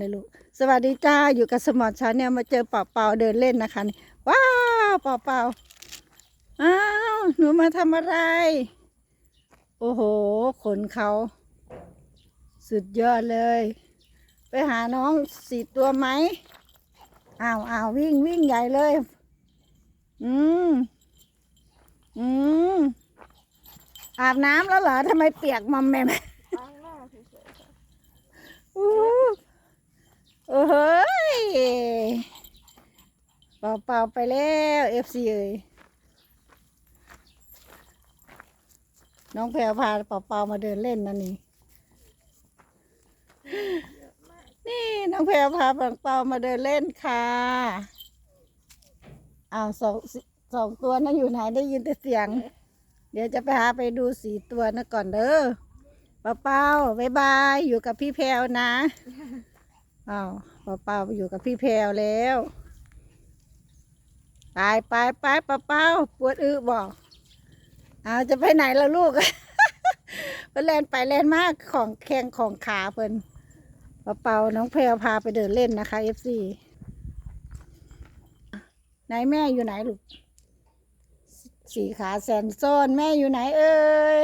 เลยลูกสวัสดีจ้าอยู่กับสมอชาเนี่ยมาเจอเป่าเป่าเดินเล่นนะคะนี่ว้าวเป่าเป่าอ้าวหนูมาทำอะไร โอ้โห ขนเขา สุดยอดเลย ไปหาน้องสี่ตัวไหมอ้าวอ้าววิ่งวิ่งใหญ่เลย อืมอืมอาบน้ำแล้วเหรอทำไมเปียกมอมแมม ล้างหน้าเฉยๆค่ะ อู้โอ้เฮ้ย เป่าเป่าไปแล้วเอฟซีเอยน้องแพรวพาเป่าเปล่ามาเดินเล่นนะนี่นี่น้องแพรวพาเป่าเปล่ามาเดินเล่นค่ะอ้าวสองสองตัวนั้นอยู่ไหนได้ยินแต่เสียง เดี๋ยวจะไปหาไปดูสีตัวนะก่อนเด้อเปาเปล่าบายบายอยู่กับพี่แพรวนะอ้าวเปาเปล่าอยู่กับพี่แพรวแล้ว ไปไปไปเปาเปาปวดอึบอกเอาจะไปไหนล่ะลูกไปเล่นไปเล่นมากของแข้งของขาเพิ่นเปาเป้าน้องแพรวพาไปเดินเล่นนะคะเอฟซีไหนแม่อยู่ไหนลูกสีขาแสนซ่อนแม่อยู่ไหนเอ่ย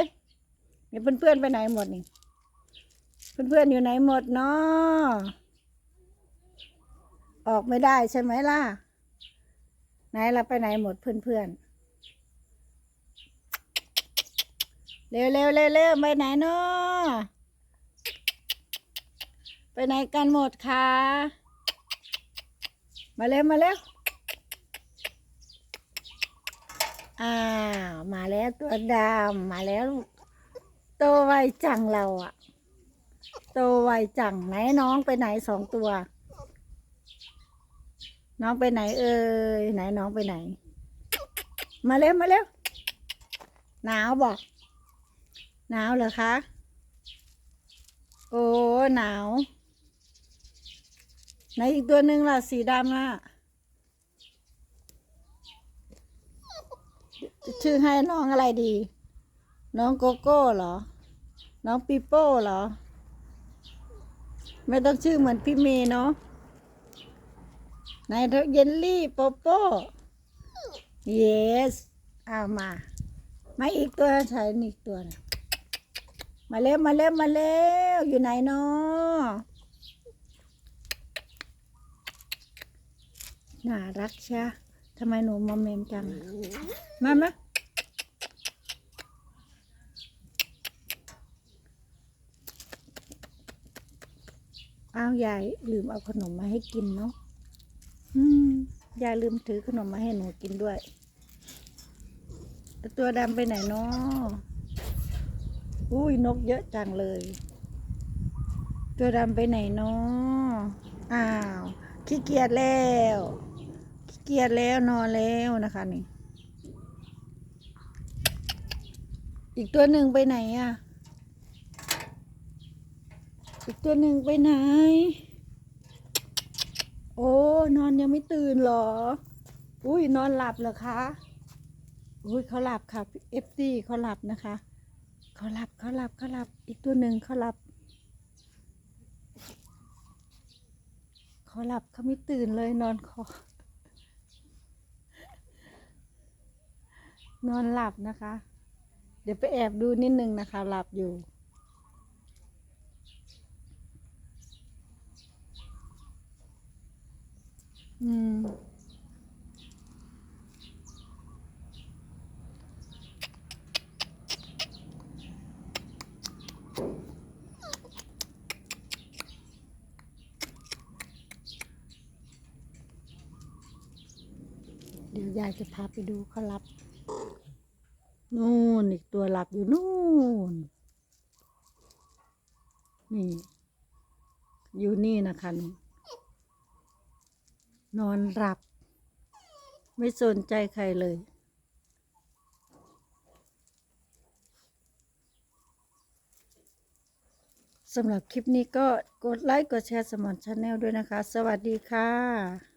นี่เพื่อนๆไปไหนหมดนี่เพื่อนๆอยู่ไหนหมดเนาะออกไม่ได้ใช่ไหมล่ะ ไหนเราไปไหนหมดเพื่อนๆเร็วเร็วเร็วเร็วไปไหนเนาะไปไหนกันหมดคะมาเร็วมาเร็วอ้าวมาแล้วตัวดำมาแล้วโตไวจังเราอะโตไวจังไหนน้องไปไหนสองตัว น้องไปไหน เอ่ยไหนน้องไปไหน มาเร็วมาเร็วหนาวบอกหนาวเหรอคะโอ้หนาว ไหนอีกตัวหนึ่งล่ะสีดำล่ะชื่อให้น้องอะไรดี น้องโกโก้เหรอ น้องปีโป้เหรอ ไม่ต้องชื่อเหมือนพี่เมย์เนาะ นเธอเยลลี่โปโป้ yes เอามา มาอีกตัวใช้อีกตัวนะมาเร็วมาเร็วมาเร็วอยู่ไหนเนาะน่ารักใช่ทำไมหนูมอมเมมจังมามาอ้าว ยาย ลืมเอาขนมมาให้กินเนาะ ยายลืมถือขนมมาให้หนูกินด้วยแล้วตัวดำไปไหนเนาะอุ้ยนกเยอะจังเลย ตัวดำไปไหนเนาะอ้าว ขี้เกียจแล้ว ขี้เกียจแล้วนอนแล้วนะคะนี่ อีกตัวหนึ่งไปไหนอะอีกตัวหนึ่งไปไหน โอ้ นอนยังไม่ตื่นเหรอ อุ้ยนอนหลับเหรอคะ อุ้ยเขาหลับค่ะเอฟซีเขาหลับนะคะเขาหลับเขาหลับเขาหลับอีกตัวหนึ่งเขาหลับเขาหลับเขาไม่ตื่นเลยนอนคอนอนหลับนะคะ เดี๋ยวไปแอบดูนิดนึงนะคะ หลับอยู่ อืมเดี๋ยวยายจะพาไปดูเขาหลับ นู่นอีกตัวหลับอยู่นู่น นี่ อยู่นี่นะคะนี่ นอนหลับ ไม่สนใจใครเลย สำหรับคลิปนี้ก็กดไลค์ กดแชร์สมอนชาแนลด้วยนะคะ สวัสดีค่ะ